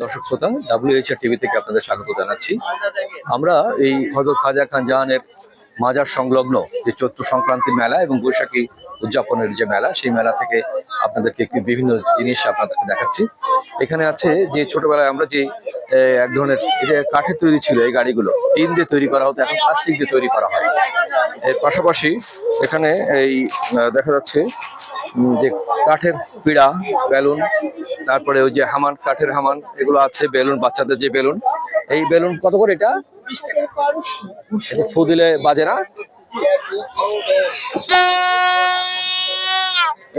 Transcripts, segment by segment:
দর্শক শ্রোতা WHR TV থেকে আপনাদের স্বাগত জানাচ্ছি। আমরা এই হজরত খাজা খান জাহানের মাজার সংলগ্ন যে চৈত্র সংক্রান্তির মেলা এবং বৈশাখী উদযাপনের যে মেলা, সেই মেলা থেকে আপনাদেরকে বিভিন্ন জিনিস আপনাদেরকে দেখাচ্ছি। এখানে আছে যে ছোটবেলায় আমরা যে এক ধরনের যে কাঠের তৈরি ছিল এই গাড়িগুলো, টিন দিয়ে তৈরি করা হতো, এখন প্লাস্টিক দিয়ে তৈরি করা হয়। এর পাশাপাশি এখানে এই দেখা যাচ্ছে যে কাঠের পিড়া, বেলুন, তারপরে ওই যে হামান, কাঠের হামান, এগুলো আছে, বেলুন, বাচ্চাদের যে বেলুন। এই বেলুন কত করে এটা? এটা ফু দিলে বাজে না?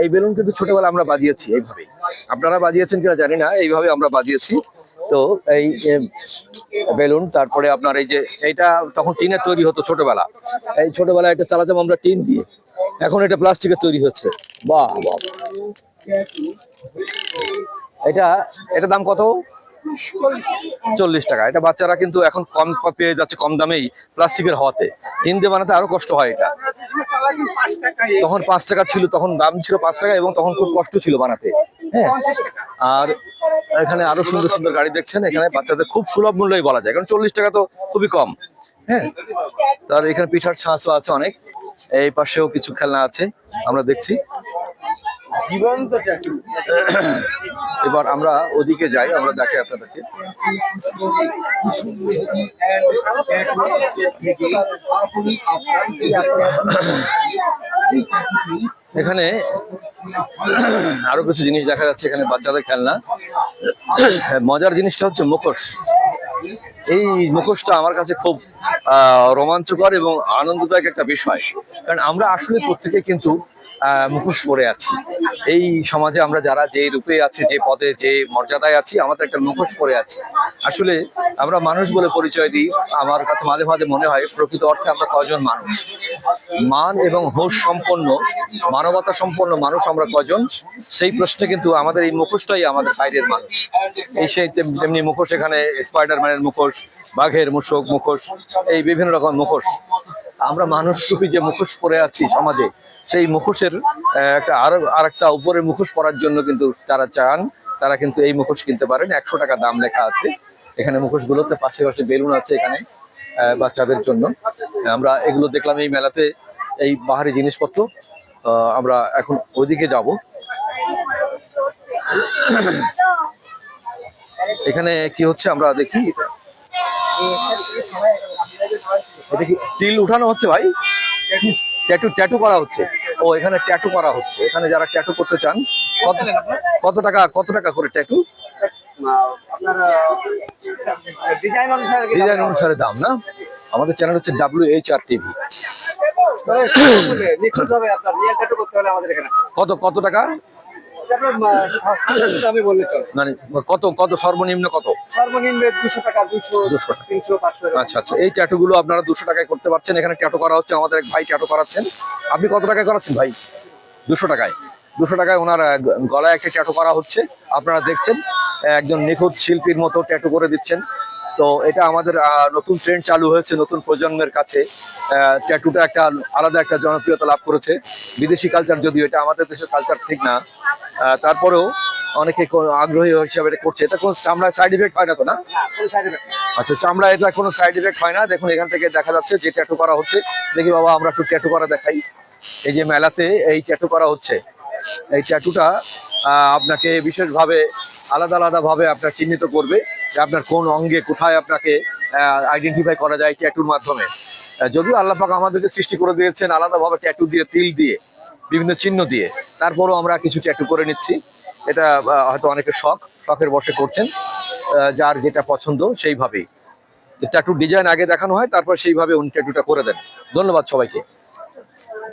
এই বেলুন কিন্তু ছোটবেলা আমরা বাজিয়েছি এইভাবেই। আপনারা বাজিয়েছেন কিনা জানি না, এইভাবে আমরা বাজিয়েছি। তো এই বেলুন, তারপরে আপনার এই যে, এইটা তখন টিনের তৈরি হতো ছোটবেলা। এই ছোটবেলা এটা চালাতাম আমরা টিন দিয়ে। এখন এটা প্লাস্টিকের তৈরি হচ্ছে। বাহ বাহ। এটা এটা দাম কত? চল্লিশ টাকা। এটা বাচ্চারা কিন্তু এখন কম পেয়ে যাচ্ছে কম দামেই প্লাস্টিকের হওয়াতে। দিয়ে বানাতে আরও কষ্ট হয় এটা। তখন পাঁচ টাকা ছিল, তখন দাম ছিল পাঁচ টাকা এবং তখন খুব কষ্ট ছিল বানাতে। হ্যাঁ? আর এখানে আরও সুন্দর সুন্দর গাড়ি দেখছেন, এখানে বাচ্চাদের খুব সুলভ মূল্যই বলা যায়। কারণ চল্লিশ টাকা তো খুবই কম। হ্যাঁ? তার এখানে পিঠার ছাঁচও আছে অনেক। এই পাশেও কিছু খেলনা আছে, আমরা দেখছি। এবার আমরা ওদিকে যাই, আমরা দেখে আপনাদেরকে। এখানে আরও কিছু জিনিস দেখা যাচ্ছে, এখানে বাচ্চাদের খেলনা। মজার জিনিসটা হচ্ছে মুখোশ। এই মুখোশটা আমার কাছে খুব রোমাঞ্চকর এবং আনন্দদায়ক একটা বিষয়। কারণ আমরা আসলে প্রত্যেকে কিন্তু মুখোশ পরে আছি। এই সমাজে আমরা যারা যে রূপে আছে, যে পদে, যে মর্যাদায় আছি, আমাদের একটা মুখোশ পরে আছি। আসলে আমরা মানুষ বলে পরিচয় দিই। আমার কাছে মাঝে মাঝে মনে হয়, প্রকৃত অর্থে আমরা কয়জন মানুষ? মান এবং হোশ সম্পন্ন, মানবতা সম্পন্ন মানুষ আমরা কজন? সেই প্রশ্নে কিন্তু আমাদের এই মুখোশটাই আমাদের বাইরের মানুষ। এই সেই তেম- তেমনি মুখোশ এখানে স্পাইডারম্যানের মুখোশ, বাঘের মুখোশ মুখোশ, এই বিভিন্ন রকম মুখোশ। আমরা মানুষ রূপী যে মুখোশ পরে আছি সমাজে, সেই মুখোশের একটা আরও আর একটা উপরে মুখোশ পরার জন্য কিন্তু যারা চান, তারা কিন্তু এই মুখোশ কিনতে পারেন। একশো টাকা দাম লেখা আছে। এখানে মুখোশগুলোতে পাশে পাশে বেলুন আছে এখানে। বাচ্চাদের জন্য। আমরা এগুলো দেখলাম এই মেলাতে এই বাহারি জিনিসপত্র। আমরা এখন ওইদিকে যাব। এখানে কি হচ্ছে আমরা দেখি? এটা কি তিল উঠানো হচ্ছে ভাই? ট্যাটু ট্যাটু করা হচ্ছে। ও, এখানে ট্যাটু করা হচ্ছে। এখানে যারা ট্যাটু করতে চান কত টাকা কত টাকা করে ট্যাটু? ডিজাইন অনুসারে ডিজাইন অনুসারে দাম না? আমাদের চ্যানেল হচ্ছে ডাব্লিউ এইচ আর টিভি কত কত টাকা? মানে কত কত সর্বনিম্ন কত? সর্বনিম্ন দুশো টাকা দুশো 200 তিনশো পাঁচশো আচ্ছা আচ্ছা এই ট্যাটু গুলো আপনারা দুশো টাকায় করতে পারছেন। এখানে ট্যাটু করা হচ্ছে আমাদের এক ভাই ট্যাটু করাচ্ছেন। আপনি কত টাকায় করাচ্ছেন ভাই? দুশো টাকায়। দুশো টাকায় ওনার গলায় একটা ট্যাটু করা হচ্ছে। আপনারা দেখছেন একজন নিখুঁত শিল্পীর মতো ট্যাটু করে দিচ্ছেন। তো এটা আমাদের নতুন ট্রেন্ড চালু হয়েছে নতুন প্রজন্মের কাছে। ট্যাটুটা একটা আলাদা একটা জনপ্রিয়তা লাভ করেছে। বিদেশি কালচার যদিও এটা আমাদের দেশের কালচার ঠিক না। তারপরেও অনেকে আগ্রহী হিসাবে এটা করছে। এটা কোনো চামড়ায় সাইড ইফেক্ট হয় না তো না। আচ্ছা চামড়া এটা কোনো সাইড এফেক্ট হয় না। দেখুন, এখান থেকে দেখা যাচ্ছে যে ট্যাটু করা হচ্ছে। দেখি বাবা, আমরা একটু ট্যাটু করা দেখাই। এই যে মেলাতে এই ট্যাটু করা হচ্ছে। এই ট্যাটুটা আপনাকে বিশেষভাবে আলাদা আলাদাভাবে আপনার চিহ্নিত করবে যে আপনার কোন অঙ্গে কোথায় আপনাকে আইডেন্টিফাই করা যায় ট্যাটুর মাধ্যমে। যদিও আল্লাহ পাক আমাদেরকে সৃষ্টি করে দিয়েছেন আলাদাভাবে ট্যাটু দিয়ে, তিল দিয়ে, বিভিন্ন চিহ্ন দিয়ে, তারপরও আমরা কিছু ট্যাটু করে নিচ্ছি। এটা হয়তো অনেকে শখ, শখের বসে করছেন যার যেটা পছন্দ সেইভাবেই। ট্যাটুর ডিজাইন আগে দেখানো হয়, তারপর সেইভাবে উনি ট্যাটুটা করে দেন। ধন্যবাদ সবাইকে।